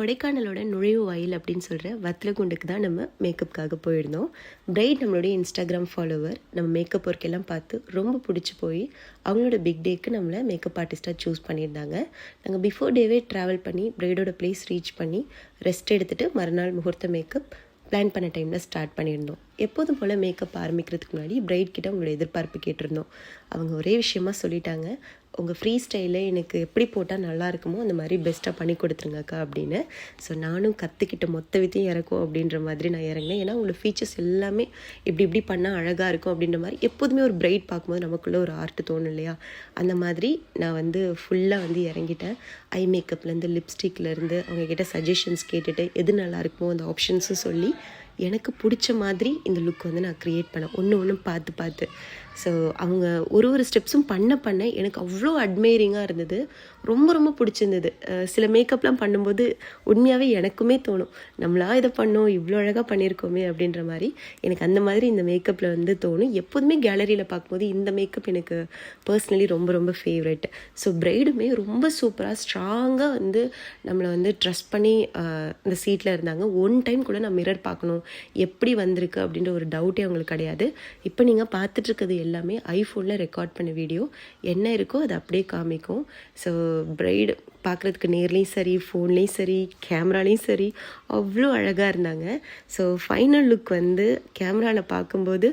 கொடைக்கானலோட நுழைவு வாயில் அப்படின்னு சொல்கிற வத்தலகுண்டுக்கு தான் நம்ம மேக்கப்புக்காக போயிருந்தோம். பிரைட் நம்மளுடைய இன்ஸ்டாகிராம் ஃபாலோவர் நம்ம மேக்கப் ஒர்க் எல்லாம் பார்த்து ரொம்ப பிடிச்சி போய் அவங்களோட பிக் டேக்கு நம்மளை மேக்கப் ஆர்டிஸ்ட்டாக சூஸ் பண்ணியிருந்தாங்க. நாங்கள் பிஃபோர் டேவே ட்ராவல் பண்ணி பிரைடோட பிளேஸ் ரீச் பண்ணி ரெஸ்ட் எடுத்துகிட்டு மறுநாள் முகூர்த்த மேக்கப் பிளான் பண்ண டைமில் ஸ்டார்ட் பண்ணியிருந்தோம். எப்போதும் போல் மேக்கப் ஆரம்பிக்கிறதுக்கு முன்னாடி பிரைட் கிட்ட உங்களோட எதிர்பார்ப்பு கேட்டிருந்தோம். அவங்க ஒரே விஷயமா சொல்லிட்டாங்க. உங்கள் ஃப்ரீ ஸ்டைலில் எனக்கு எப்படி போட்டால் நல்லா இருக்குமோ அந்த மாதிரி பெஸ்ட்டாக பண்ணி கொடுத்துருங்கக்கா அப்படின்னு. ஸோ நானும் கற்றுக்கிட்ட மொத்த வித்தையும் இறக்கும் அப்படின்ற மாதிரி நான் இறங்கினேன். ஏன்னா உங்களோட ஃபீச்சர்ஸ் எல்லாமே இப்படி இப்படி பண்ணால் அழகாக இருக்கும் அப்படின்ற மாதிரி எப்போதுமே ஒரு பிரைட் பார்க்கும்போது நமக்குள்ளே ஒரு ஆர்ட் தோணும் இல்லையா? அந்த மாதிரி நான் வந்து ஃபுல்லாக வந்து இறங்கிட்டேன். ஐ மேக்கப்லேருந்து லிப்ஸ்டிக்லேருந்து அவங்கக்கிட்ட சஜஷன்ஸ் கேட்டுட்டு எது நல்லா இருக்குமோ அந்த ஆப்ஷன்ஸும் சொல்லி எனக்கு பிடிச்ச மாதிரி இந்த லுக் வந்து நான் க்ரியேட் பண்ணேன். ஒன்று ஒன்று பார்த்து பார்த்து. ஸோ அவங்க ஒரு ஒரு ஸ்டெப்ஸும் பண்ண பண்ண எனக்கு அவ்வளோ அட்மைரிங்காக இருந்தது. ரொம்ப ரொம்ப பிடிச்சிருந்தது. சில மேக்கப்லாம் பண்ணும்போது உண்மையாகவே எனக்குமே தோணும். நம்மளா இதை பண்ணோம் இவ்வளோ அழகாக பண்ணியிருக்கோமே அப்படின்ற மாதிரி எனக்கு அந்த மாதிரி இந்த மேக்கப்பில் வந்து தோணும். எப்போதுமே கேலரியில் பார்க்கும்போது இந்த மேக்கப் எனக்கு பர்சனலி ரொம்ப ரொம்ப ஃபேவரெட் ஸோ பிரைடுமே ரொம்ப சூப்பராக ஸ்ட்ராங்காக வந்து நம்மளை வந்து ட்ரஸ்ட் பண்ணி இந்த சீட்டில் இருந்தாங்க. ஒன் டைம் கூட நான் மிரர் பார்க்கணும். எப்படி வந்திருக்கு அப்படின்ற ஒரு டவுட்டே அவங்களுக்கு கிடையாது. இப்போ நீங்கள் பார்த்துட்ருக்கிறது எல்லாமே ஐஃபோனில் ரெக்கார்ட் பண்ண வீடியோ என்ன இருக்கோ அது அப்படியே காமிக்கும். ஸோ பிரைடு பார்க்குறதுக்கு நேர்லேயும் சரி ஃபோன்லேயும் சரி கேமராலேயும் சரி அவ்வளோ அழகாக இருந்தாங்க. ஸோ ஃபைனல் லுக் வந்து கேமராவில் பார்க்கும்போது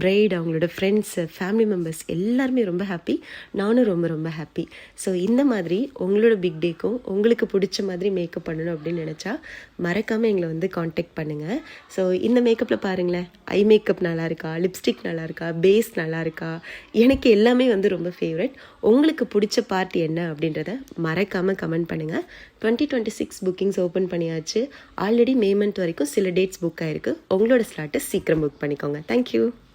பிரைட் அவங்களோட ஃப்ரெண்ட்ஸு ஃபேமிலி மெம்பர்ஸ் எல்லாருமே ரொம்ப ஹாப்பி நானும் ரொம்ப ரொம்ப ஹாப்பி ஸோ இந்த மாதிரி உங்களோட பிக் டேக்கும் உங்களுக்கு பிடிச்ச மாதிரி மேக்கப் பண்ணணும் அப்படின்னு நினச்சா மறக்காமல் எங்களை வந்து காண்டாக்ட் பண்ணுங்கள் ஸோ இந்த மேக்கப்பில் பாருங்களேன். ஐ மேக்கப் நல்லா இருக்கா லிப்ஸ்டிக் நல்லா இருக்கா பேஸ் நல்லா இருக்கா எனக்கு எல்லாமே வந்து ரொம்ப ஃபேவரட் உங்களுக்கு பிடிச்ச பார்ட் என்ன அப்படின்றத மறக்காமல் கமெண்ட் பண்ணுங்கள் twenty twenty six bookings open பண்ணியாச்சு. ஆல்ரெடி மே மந்த் வரைக்கும் சில டேட்ஸ் புக் ஆகிருக்கு உங்களோட ஸ்லாட்டை சீக்கிரம் புக் பண்ணிக்கோங்க. தேங்க்யூ